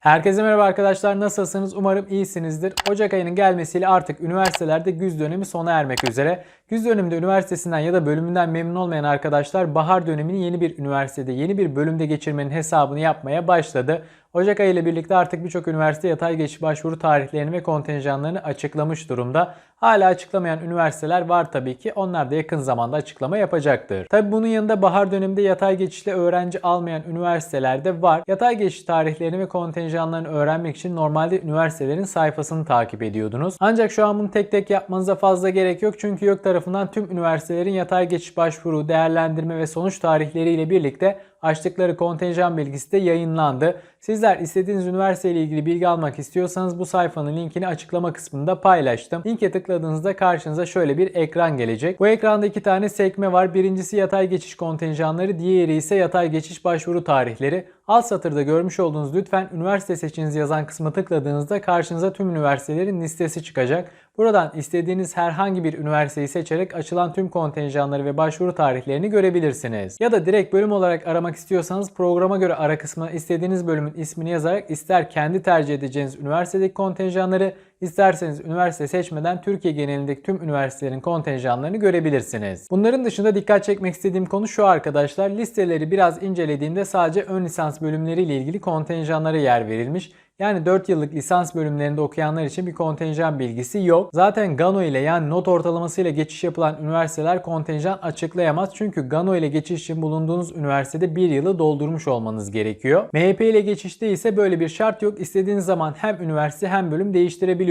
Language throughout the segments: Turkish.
Herkese merhaba arkadaşlar nasılsınız? Umarım iyisinizdir. Ocak ayının gelmesiyle artık üniversitelerde güz dönemi sona ermek üzere. Güz döneminde üniversitesinden ya da bölümünden memnun olmayan arkadaşlar bahar dönemini yeni bir üniversitede, yeni bir bölümde geçirmenin hesabını yapmaya başladı. Ocak ayı ile birlikte artık birçok üniversite yatay geçiş başvuru tarihlerini ve kontenjanlarını açıklamış durumda. Hala açıklamayan üniversiteler var tabii ki. Onlar da yakın zamanda açıklama yapacaktır. Tabii bunun yanında bahar döneminde yatay geçişle öğrenci almayan üniversiteler de var. Yatay geçiş tarihlerini ve kontenjanlarını öğrenmek için normalde üniversitelerin sayfasını takip ediyordunuz. Ancak şu an bunu tek tek yapmanıza fazla gerek yok. Çünkü YÖK tarafından tüm üniversitelerin yatay geçiş başvuru, değerlendirme ve sonuç tarihleriyle birlikte açtıkları kontenjan bilgisi de yayınlandı. Sizler istediğiniz üniversite ile ilgili bilgi almak istiyorsanız bu sayfanın linkini açıklama kısmında paylaştım. Linke tıkladığınızda karşınıza şöyle bir ekran gelecek. Bu ekranda iki tane sekme var. Birincisi yatay geçiş kontenjanları, diğeri ise yatay geçiş başvuru tarihleri. Alt satırda görmüş olduğunuz lütfen üniversite seçiniz yazan kısmı tıkladığınızda karşınıza tüm üniversitelerin listesi çıkacak. Buradan istediğiniz herhangi bir üniversiteyi seçerek açılan tüm kontenjanları ve başvuru tarihlerini görebilirsiniz. Ya da direkt bölüm olarak aramak istiyorsanız programa göre ara kısmına istediğiniz bölümün ismini yazarak ister kendi tercih edeceğiniz üniversitedeki kontenjanları isterseniz üniversite seçmeden Türkiye genelindeki tüm üniversitelerin kontenjanlarını görebilirsiniz. Bunların dışında dikkat çekmek istediğim konu şu arkadaşlar. Listeleri biraz incelediğimde sadece ön lisans bölümleriyle ilgili kontenjanlara yer verilmiş. Yani 4 yıllık lisans bölümlerinde okuyanlar için bir kontenjan bilgisi yok. Zaten Gano ile yani not ortalaması ile geçiş yapılan üniversiteler kontenjan açıklayamaz. Çünkü Gano ile geçiş için bulunduğunuz üniversitede 1 yılı doldurmuş olmanız gerekiyor. MHP ile geçişte ise böyle bir şart yok. İstediğiniz zaman hem üniversite hem bölüm değiştirebiliyorsunuz.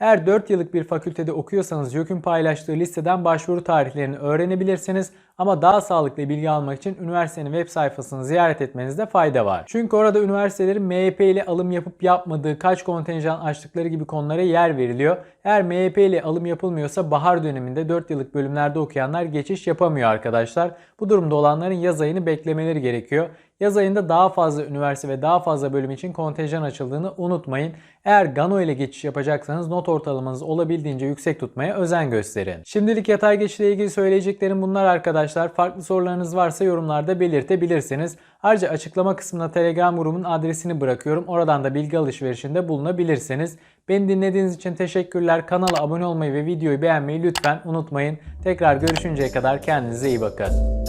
Eğer 4 yıllık bir fakültede okuyorsanız YÖK'ün paylaştığı listeden başvuru tarihlerini öğrenebilirsiniz. Ama daha sağlıklı bilgi almak için üniversitenin web sayfasını ziyaret etmenizde fayda var. Çünkü orada üniversitelerin MHP ile alım yapıp yapmadığı, kaç kontenjan açtıkları gibi konulara yer veriliyor. Eğer MHP ile alım yapılmıyorsa bahar döneminde 4 yıllık bölümlerde okuyanlar geçiş yapamıyor arkadaşlar. Bu durumda olanların yaz ayını beklemeleri gerekiyor. Yaz ayında daha fazla üniversite ve daha fazla bölüm için kontenjan açıldığını unutmayın. Eğer Gano ile geçiş yapacaksanız not ortalamanızı olabildiğince yüksek tutmaya özen gösterin. Şimdilik yatay geçişle ilgili söyleyeceklerim bunlar arkadaşlar. Farklı sorularınız varsa yorumlarda belirtebilirsiniz. Ayrıca açıklama kısmına Telegram grubunun adresini bırakıyorum. Oradan da bilgi alışverişinde bulunabilirsiniz. Beni dinlediğiniz için teşekkürler. Kanala abone olmayı ve videoyu beğenmeyi lütfen unutmayın. Tekrar görüşünceye kadar kendinize iyi bakın.